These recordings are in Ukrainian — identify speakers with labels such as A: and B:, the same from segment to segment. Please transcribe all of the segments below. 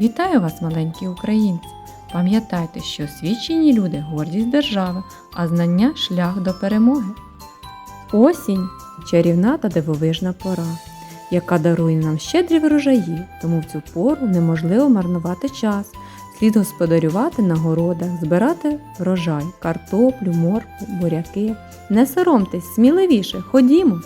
A: Вітаю вас, маленькі українці! Пам'ятайте, що освічені люди гордість держави, а знання шлях до перемоги. Осінь чарівна та дивовижна пора, яка дарує нам щедрі врожаї, тому в цю пору неможливо марнувати час. Слід господарювати на городах, збирати врожай, картоплю, моркву, буряки. Не соромтесь, сміливіше, ходімо!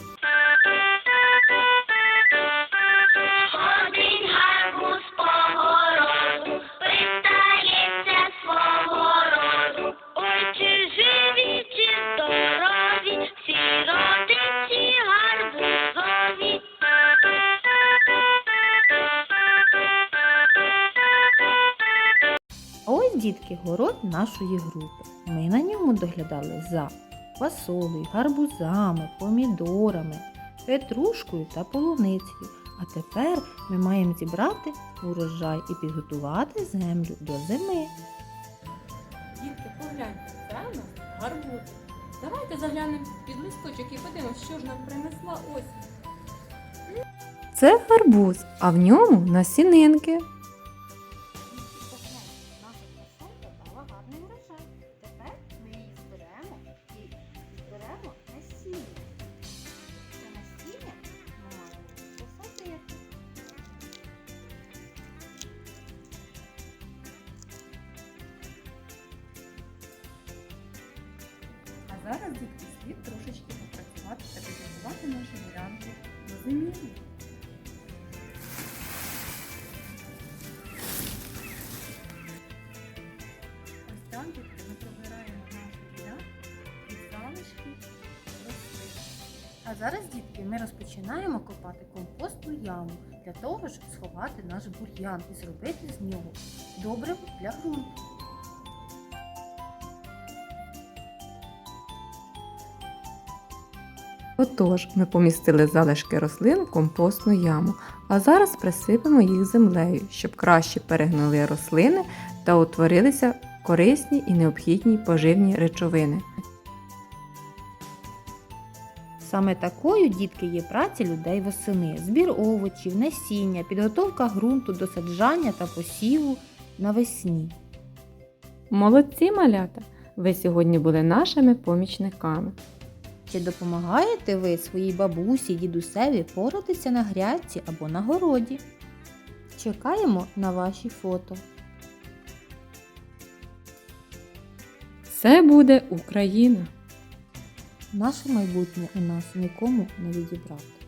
B: Ось, дітки, город нашої групи. Ми на ньому доглядали за фасолею, гарбузами, помідорами, петрушкою та полуницею. А тепер ми маємо зібрати урожай і підготувати землю до зими.
A: Дітки, погляньте, це у нас. Давайте заглянемо під листочок і подивимося, що ж нам принесла ось. Це гарбуз, а в ньому насінинки. Зараз дітки слід трошечки попрацювати та підготувати наші ділянки до зимівлі. Ось так дітки ми пробираємо нашу ділянку від залишки рослин.
B: А зараз, дітки, ми розпочинаємо копати компостну яму для того, щоб сховати наш бур'ян і зробити з нього добриво для ґрунту.
A: Отож, ми помістили залишки рослин в компостну яму, а зараз присипемо їх землею, щоб краще перегнили рослини та утворилися корисні і необхідні поживні речовини.
B: Саме такою, дітки, є праця людей восени, збір овочів, насіння, підготовка ґрунту до саджання та посіву навесні.
A: Молодці малята! Ви сьогодні були нашими помічниками.
B: Чи допомагаєте ви своїй бабусі, дідусеві поратися на грядці або на городі? Чекаємо на ваші фото.
A: Це буде Україна!
B: Наше майбутнє у нас нікому не відібрати.